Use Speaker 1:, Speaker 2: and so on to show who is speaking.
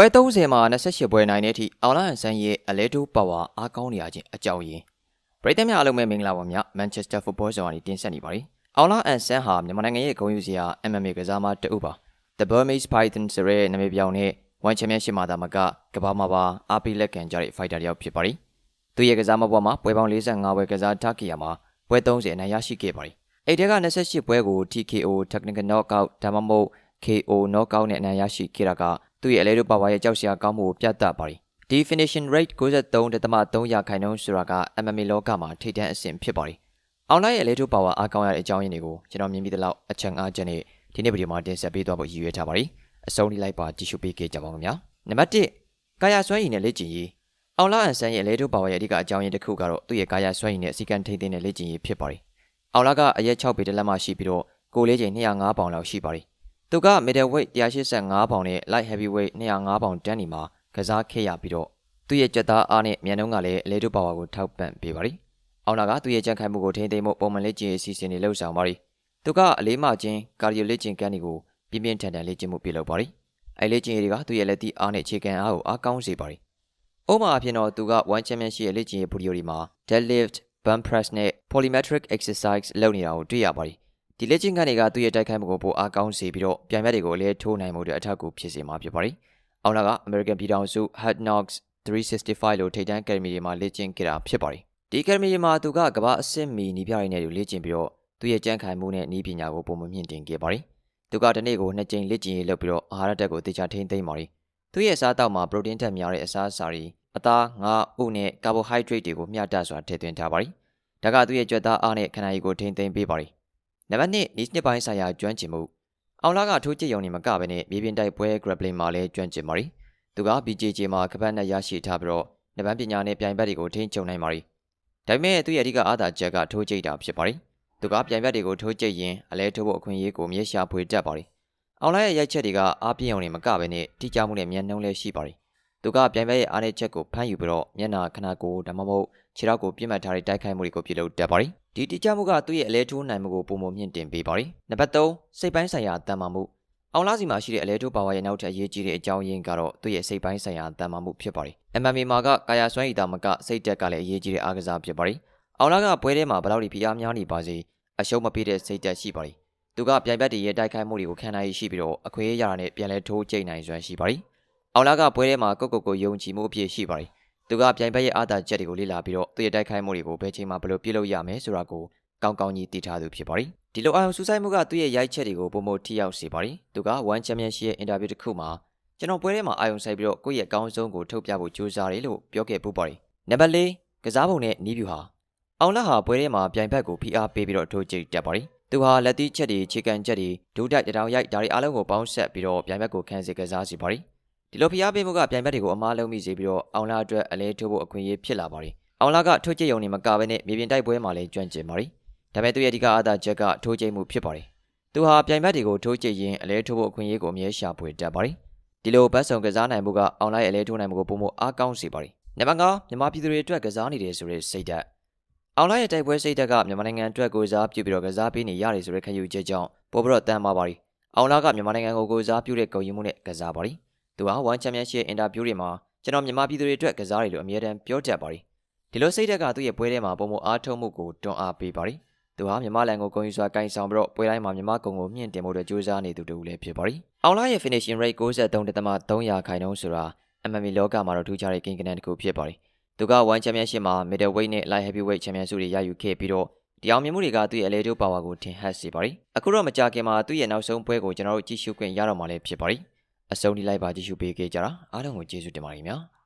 Speaker 1: ပွဲ30မှာ28ပွဲနိုင်တဲ့အထိအောင်လာဟန်ဆန်ရဲ့အလဲတိုးပါဝါအားကောင်းနေရခြင်းအကြောင်းရင်းပရိသတ်များအားလုံးပဲမင်္ဂလာပါဗျမန်ချက်စတာဖုတ်ဘောဆောင်ကနေတင်ဆက်နေပါတယ်အောင်လာဟန်ဆန်ဟာမြန်မာနိုင်ငံရဲ့ဂုဏ်ယူစရာ MMA ကစားမတအုပ်ပါ The Burmese Python ဆိုတဲ့နာမည်ပြောင်းနဲ့ One Championship မှာဒါမကကမ္ဘာမှာပါအားပေးလက်ခံကြတဲ့ fighter တစ်ယောက်ဖြစ်ပါတယ်သူရဲ့ကစားမဘွားမှာပွဲပေါင်း45ပွဲကစားထားခဲ့ရမှာပွဲ30အနိုင်ရရှိခဲ့ပါတယ်အဲ့ဒီက28ပွဲကို TKO Technical Knockout ဒါမှမဟုတ် KO Knockout နဲ့အနိုင်ရရှိခဲ့တာက သူ့ရဲ့အလဲတို့ပါဝါရဲ့ကြောက်စရာကောင်းမှုကိုပြသပါတယ်ဒီ finishing rate 93.3ရာခိုင်နှုန်းဆိုတာက MMA လောကမှာထိပ်တန်းအဆင့်ဖြစ်ပါတယ်အောင်လိုက်ရဲ့အလဲတို့ပါဝါအားကောင်းရတဲ့အကြောင်းရင်းတွေကိုကျွန်တော်မြင်ပြီးသလောက်အချမ်းအားချက်နဲ့ဒီနေ့ဗီဒီယိုမှာတင်ဆက်ပေးသွားဖို့ရည်ရွယ်ထားပါတယ်အဆုံးထိလိုက်ပါကြည့်ရှုပေးခဲ့ကြပါဦးခင်ဗျာနံပါတ်1ကာယဆွဲရည်နဲ့လေ့ကျင့်ရေးအောင်လာအန်ဆန်ရဲ့အလဲတို့ပါဝါရဲ့အဓိကအကြောင်းရင်းတစ်ခုကတော့သူ့ရဲ့ကာယဆွဲရည်နဲ့စီကံထိန်းသိမ်းတဲ့လေ့ကျင့်ရေးဖြစ်ပါတယ်အောင်လာကအရက်6ပေတလက်မှရှိပြီးတော့ကိုလေးချိန်205ပေါင်လောက်ရှိပါတယ် သူက middleweight 185ပေါင်နဲ့ light heavyweight 205ပေါင်တန်းနေမှာကစားခဲ့ရပြီးတော့သူ့ရဲ့ကြက်သားအားနဲ့မြန်နှုံးကလည်းအလဲတို့ပါဝါကိုထောက်ပံ့ပေးပါတယ်အောင်လာကသူ့ရဲ့ကြံ့ခိုင်မှုကိုထိန်းသိမ်းဖို့ပုံမှန်လေ့ကျင့်ရေးအစီအစဉ်တွေလှုပ်ဆောင်ပါတယ်သူကအလေးမှချင်းကာဒီယိုလေ့ကျင့်ကန်းတွေကိုပြင်းပြင်းထန်ထန်လေ့ကျင့်မှုပြုလုပ်ပါတယ်အဲလေ့ကျင့်ရေးတွေကသူ့ရဲ့လက်သီးအားနဲ့ခြေကန်အားကိုအားကောင်းစေပါတယ်။ဥပမာအဖြစ်တော့သူက one championship ရဲ့လေ့ကျင့်ရေးဗီဒီယိုတွေမှာ deadlift, bump press နဲ့ polymetric exercise လုပ်နေတာကိုတွေ့ရပါတယ်။ ဒီလေ့ကျင့်ခန်းတွေကသူ့ရဲ့တိုက်ခိုက်မှုကိုပိုအားကောင်းစေပြီးတော့ပြိုင်ဘက်တွေကိုလည်းထိုးနိုင်မှုတွေအထောက်အကူဖြစ်စေမှာဖြစ်ပါတယ်။အောင်လာက American ပြည်ထောင်စု Hard Knocks 365လို့ထိပ်တန်း academy တွေမှာလေ့ကျင့်ခဲ့တာဖြစ်ပါတယ်။ဒီ academy တွေမှာသူကကမ္ဘာအဆင့်မီနီးပြရည်နဲ့လေ့ကျင့်ပြီးတော့သူ့ရဲ့ကြံ့ခိုင်မှုနဲ့နီးပညာကိုပုံမမြင့်တင်ခဲ့ပါတယ်။သူကတစ်နေ့ကိုနှစ်ကြိမ်လေ့ကျင့်ရေးလုပ်ပြီးတော့အာဟာရဓာတ်ကိုတေချာထိန်းသိမ်းပါတယ်။သူ့ရဲ့အစားအသောက်မှာပရိုတင်းဓာတ်များတဲ့အစားအစာတွေအသားငါးဥနဲ့ကာဘိုဟိုက်ဒရိတ်တွေကိုမျှတစွာထည့်သွင်းထားပါတယ်။ဒါကသူ့ရဲ့ကြွက်သားအားနဲ့ခန္ဓာရည်ကိုထိန်းသိမ်းပေးပါတယ်။ နံပါတ်1နီးစနစ်ပိုင်းဆိုင်ရာကျွမ်းကျင်မှုအောင်လာကထိုးချစ်ရုံနဲ့မကဘဲနဲ့မြေပြင်တိုက်ပွဲ grappling မှာလည်းကျွမ်းကျင်ပါတယ်။သူက BJJ မှာကပတ်နဲ့ရရှိထားပြီးတော့နဗန်းပညာနဲ့ပြိုင်ဘက်တွေကိုထိန်းချုပ်နိုင်ပါတယ်။ဒါပေမဲ့သူ့ရဲ့အဓိကအားသာချက်ကထိုးကြိတ်တာဖြစ်ပါတယ်။သူကပြိုင်ဘက်တွေကိုထိုးကြိတ်ရင်အလဲထိုးဖို့အခွင့်အရေးကိုမြေရှာဖွေတတ်ပါတယ်။အောင်လာရဲ့ရိုက်ချက်တွေကအားပြင်းအောင်နဲ့မကဘဲနဲ့တိကျမှုနဲ့မြန်နှုံးလည်းရှိပါတယ်။ သူကပြိုင်ဘက်ရဲ့အားနည်းချက်ကိုဖမ်းယူပြီးတော့မျက်နာခနာကိုဒါမှမဟုတ်ခြေထောက်ကိုပြစ်မှတ်ထားတဲ့တိုက်ခိုက်မှုတွေကိုပြုလုပ်တတ်ပါတယ်။ဒီတိကျမှုကသူ့ရဲ့အလဲထိုးနိုင်မှုကိုပုံမမြင့်တင်ပေးပါတယ်။နံပါတ်3စိတ်ပိုင်းဆိုင်ရာတန်မာမှုအောင်လာစီမှာရှိတဲ့အလဲထိုးပါဝါရဲ့နောက်ထပ်အရေးကြီးတဲ့အကြောင်းရင်းကတော့သူ့ရဲ့စိတ်ပိုင်းဆိုင်ရာတန်မာမှုဖြစ်ပါတယ်။ MMA မှာကကာယစွမ်းရည်တာမကစိတ်တက်ကလည်းအရေးကြီးတဲ့အားကစားဖြစ်ပါတယ်။အောင်လာကပွဲထဲမှာဘယ်လောက်ထိဖိအားများနေပါစေအရှုံးမပေးတဲ့စိတ်တက်ရှိပါတယ်။သူကပြိုင်ဘက်တွေရဲ့တိုက်ခိုက်မှုတွေကိုခံနိုင်ရှိပြီးတော့အခွင့်အရေးရတာနဲ့ပြန်လဲထိုးကျိတ်နိုင်စွမ်းရှိပါတယ်။ အောင်လာကပွဲထဲမှာကုတ်ကုတ်ကိုယုံကြည်မှုအပြည့်ရှိပါတယ်။သူကပြိုင်ဘက်ရဲ့အားသာချက်တွေကိုလေ့လာပြီးတော့သူ့ရဲ့တိုက်ခိုက်မှုတွေကိုဘယ်ချိန်မှာဘယ်လိုပြုလုပ်ရမယ်ဆိုတာကိုကောင်းကောင်းကြီးသိထားသူဖြစ်ပါတယ်။ဒီလိုအာရုံစူးစိုက်မှုကသူ့ရဲ့ရိုက်ချက်တွေကိုပုံမထိရောက်စေပါတယ်။သူက One Championship ရဲ့ interview တစ်ခုမှာကျွန်တော်ပွဲထဲမှာအာရုံစိုက်ပြီးတော့ကိုယ့်ရဲ့အကောင်းဆုံးကိုထုတ်ပြဖို့ကြိုးစားတယ်လို့ပြောခဲ့ပူပါတယ်။နံပါတ်၄ကစားပုံနဲ့နီးဗျူဟာအောင်လာဟာပွဲထဲမှာပြိုင်ဘက်ကိုဖိအားပေးပြီးတော့ထိုးကြိတ်တက်ပါတယ်။သူဟာလက်သီးချက်တွေခြေကန်ချက်တွေဒုတိုက်တတောင်ရိုက်ဒါတွေအားလုံးကိုပေါင်းဆက်ပြီးတော့ပြိုင်ဘက်ကိုခန်းစီကစားစီပါတယ်။ ဒီလိုဖိအားပေးမှုကပြိုင်ဘက်တွေကိုအမားလုံးမိစေပြီးတော့အောင်လာအတွက်အလဲထိုးဖို့အခွင့်အရေးဖြစ်လာပါတယ်။အောင်လာကထိုးကြိတ်ရုံနဲ့မကဘဲနဲ့မြေပြင်တိုက်ပွဲမှာလည်းကျွမ်းကျင်ပါတယ်။ဒါပေမဲ့သူရဲ့အဓိကအားသာချက်ကထိုးကြိတ်မှုဖြစ်ပါတယ်။သူဟာပြိုင်ဘက်တွေကိုထိုးကြိတ်ရင်အလဲထိုးဖို့အခွင့်အရေးကိုအမြဲရှာဖွေတတ်ပါတယ်။ဒီလိုဘတ်ဆောင်ကစားနိုင်မှုကအောင်လာရဲ့အလဲထိုးနိုင်မှုကိုပုံမအားကောင်းစေပါတယ်။နံပါတ်5မြန်မာပြည်သူတွေအတွက်ကစားနေတယ်ဆိုတဲ့စိတ်ဓာတ်အောင်လာရဲ့တိုက်ပွဲစိတ်ဓာတ်ကမြန်မာနိုင်ငံအတွက်ကိုစားပြုပြီးတော့ကစားပေးနေရတယ်ဆိုတဲ့ခံယူချက်ကြောင့်ပို့ပြီးတော့တန်ပါပါတယ်။အောင်လာကမြန်မာနိုင်ငံကိုကိုစားပြုတဲ့ဂုဏ်ယူမှုနဲ့ကစားပါတယ်။ သူဟာ One Championship အင်တာဗျူးတွေမှာကျွန်တော်မြန်မာပြည်သူတွေအတွက်ကစားတယ်လို့အမြဲတမ်းပြောတတ်ပါတယ်။ဒီလိုစိတ်ဓာတ်ကသူ့ရဲ့ပွဲထဲမှာပုံမအားထုတ်မှုကိုတွန်းအားပေးပါတယ်။သူဟာမြန်မာလန်ကိုဂုဏ်ယူစွာကင်ဆောင်ပြီးတော့ပွဲတိုင်းမှာမြန်မာကုံကိုမြင့်တင်ဖို့အတွက်ကြိုးစားနေသူတူလည်းဖြစ်ပါတယ်။အောင်လာရဲ့ finishing rate 93.3ခိုင်နှုန်းဆိုတာ MMA လောကမှာတော့ထူးခြားတဲ့ကိန်းဂဏန်းတစ်ခုဖြစ်ပါတယ်။သူက One Championship မှာ middleweight နဲ့ light heavyweight championship တွေရယူခဲ့ပြီးတော့ဒီအောင်မြင်မှုတွေကသူ့ရဲ့အလဲတိုးပါဝါကိုထင်ဟပ်စေပါတယ်။အခုတော့မကြခင်မှာသူ့ရဲ့နောက်ဆုံးပွဲကိုကျွန်တော်တို့ကြည့်ရှုခွင့်ရတော့မှာလည်းဖြစ်ပါတယ်။ အဆုံးထိလိုက်ပါကြည့်ရှုပေးခဲ့ကြတာအားလုံးကိုကျေးဇူးတင်ပါတယ်ခင်ဗျာ။